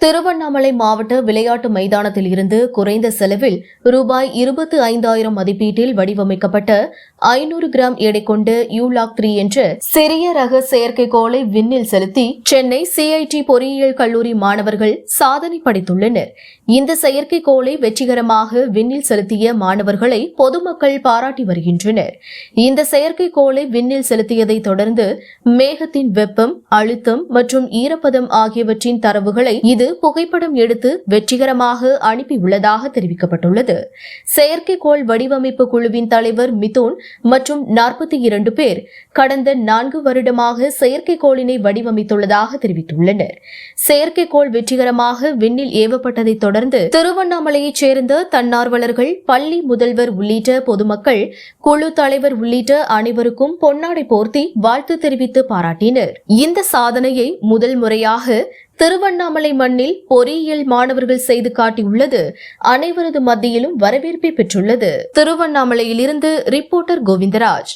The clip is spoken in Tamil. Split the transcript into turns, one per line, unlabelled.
திருவண்ணாமலை மாவட்ட விளையாட்டு மைதானத்தில் இருந்து குறைந்த செலவில் ரூபாய் இருபத்தி ஐந்தாயிரம் மதிப்பீட்டில் வடிவமைக்கப்பட்ட ஐநூறு கிராம் எடை கொண்ட யூலாக் த்ரீ என்ற சிறிய ரக செயற்கைக்கோளை விண்ணில் செலுத்தி சென்னை சிஐடி பொறியியல் கல்லூரி மாணவர்கள் சாதனை படைத்துள்ளனர். இந்த செயற்கைக்கோளை வெற்றிகரமாக விண்ணில் செலுத்திய மாணவர்களை பொதுமக்கள் பாராட்டி வருகின்றனர். இந்த செயற்கைக்கோளை விண்ணில் செலுத்தியதை தொடர்ந்து மேகத்தின் வெப்பம் அழுத்தம் மற்றும் ஈரப்பதம் ஆகியவற்றின் தரவுகளை இது புகைப்படம் எடுத்து வெற்றிகரமாக அனுப்பியுள்ளதாக தெரிவிக்கப்பட்டுள்ளது. செயற்கைக்கோள் வடிவமைப்பு குழுவின் தலைவர் மிதோன் மற்றும் நாற்பத்தி இரண்டு பேர் கடந்த நான்கு வருடமாக செயற்கைக்கோளினை வடிவமைத்துள்ளதாக தெரிவித்துள்ளனர். செயற்கைக்கோள் வெற்றிகரமாக விண்ணில் ஏவப்பட்டதைத் தொடர்ந்து திருவண்ணாமலையைச் சேர்ந்த தன்னார்வலர்கள் பள்ளி முதல்வர் உள்ளிட்ட பொதுமக்கள் குழு தலைவர் உள்ளிட்ட அனைவருக்கும் பொன்னாடை போர்த்தி வாழ்த்து தெரிவித்து பாராட்டினர். இந்த சாதனையை முதல் முறையாக திருவண்ணாமலை மண்ணில் பொறியியல் மாணவர்கள் செய்து காட்டியுள்ளது. அனைவரது மத்தியிலும் வரவேற்பை பெற்றுள்ளது. திருவண்ணாமலையிலிருந்து ரிப்போர்ட்டர் கோவிந்தராஜ்.